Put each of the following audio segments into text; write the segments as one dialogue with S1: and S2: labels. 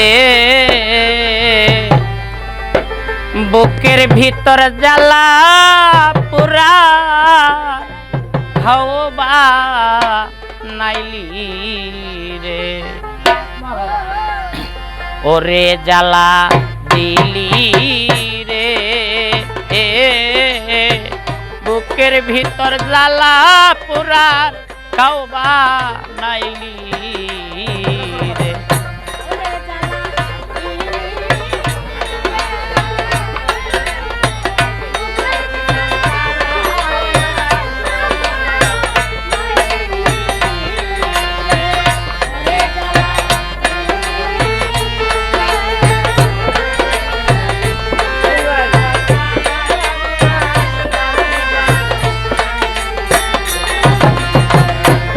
S1: এ বুকের ভিতর জ্বালা পুরা হাওবা নাইলি রে। ওরে জ্বালা দিলি রে। এ বুকের ভিতর জ্বালা পুরা খাওবা নাইলি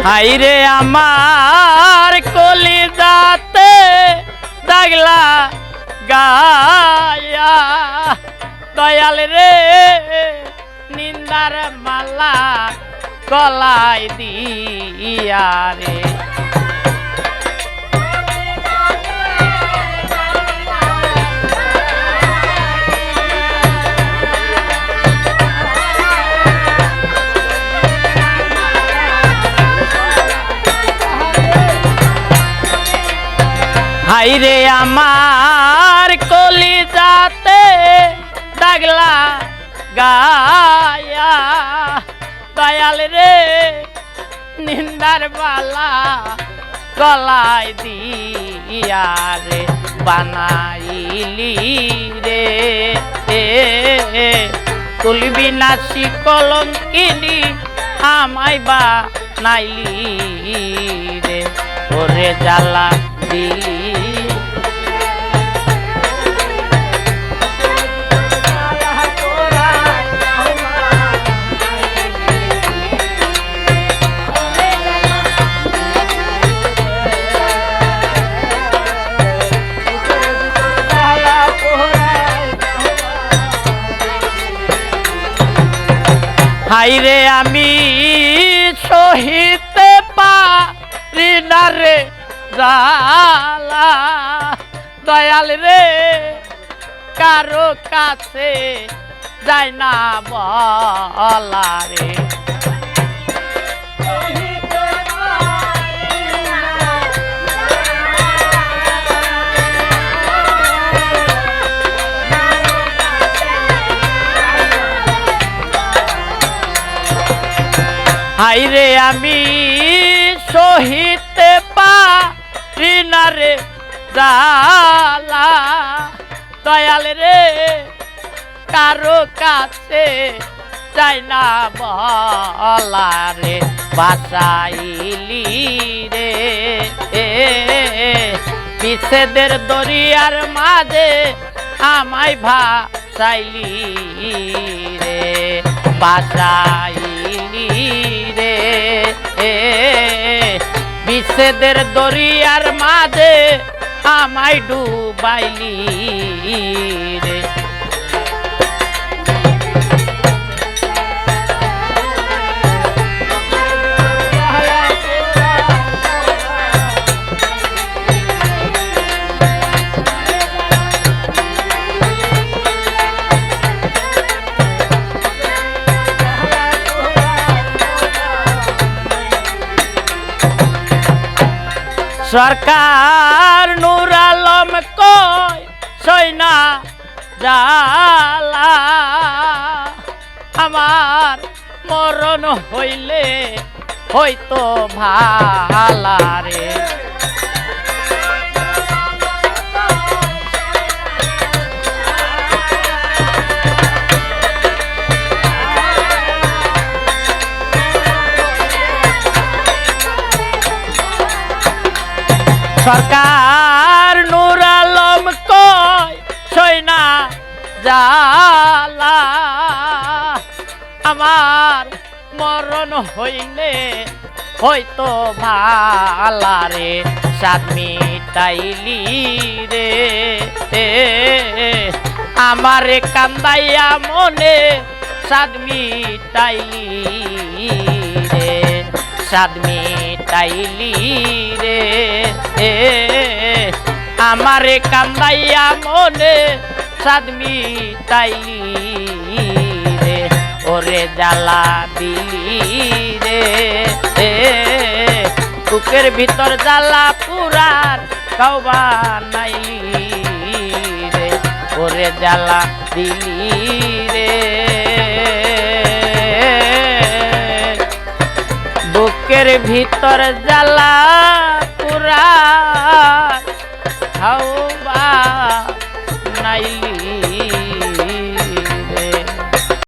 S1: হাইরে আমার কলিজাতে দাগলা গায়া। দয়াল রে নিন্দার মালা গলায় দিয়া রে। হাইরে আমার কলিজাতে দাগলা গায়া। দয়াল রে, নিন্দার বালা গলায় দিয়া রে, বানাইলি রে। তুলবি নাসি কলঙ্কিনি আমায় বা নাইলি রে। ওরে জ্বালা দিলি হাইরে আমি সহিতে পারি না রে জালা। দয়াল রে, কারও কাছে যায় না বলা রে। হাইরে আমি সহিতে পারি না রে জালা। দয়াল রে, কারও কাছে চাই না বলা রে বাসাইলি রে। এ বিচ্ছেদের দরিয়ার মাঝে আমায় ভাসাইলি রে বাসাইলি রে। বিষেদের দরিয়ার মাঝে আমায় ডুবাইলি রে। সরকার নুর আলম কয় সৈনা জালা। আমার মরণ হইলে হয়তো ভালা রে। সরকার নুর আলম কয়, সৈনা জালা, আমার মরণ হইলে হয়তো ভালা রে সাত মিটাইলি রে। আমারে কান্দাইয়া মনে সাত মিটাইলি সাত মিটাইলি রে। আমারে কান্দাইয়া মনে সাদমি তাইলি রে। ওরে জ্বালা দিলি রে। বুকের ভিতর জ্বালা পুরার কাউবা নাইলি রে। ওরে জ্বালা দিলি বুকের ভিতর জ্বালা পুরা হাওবা নাইলি।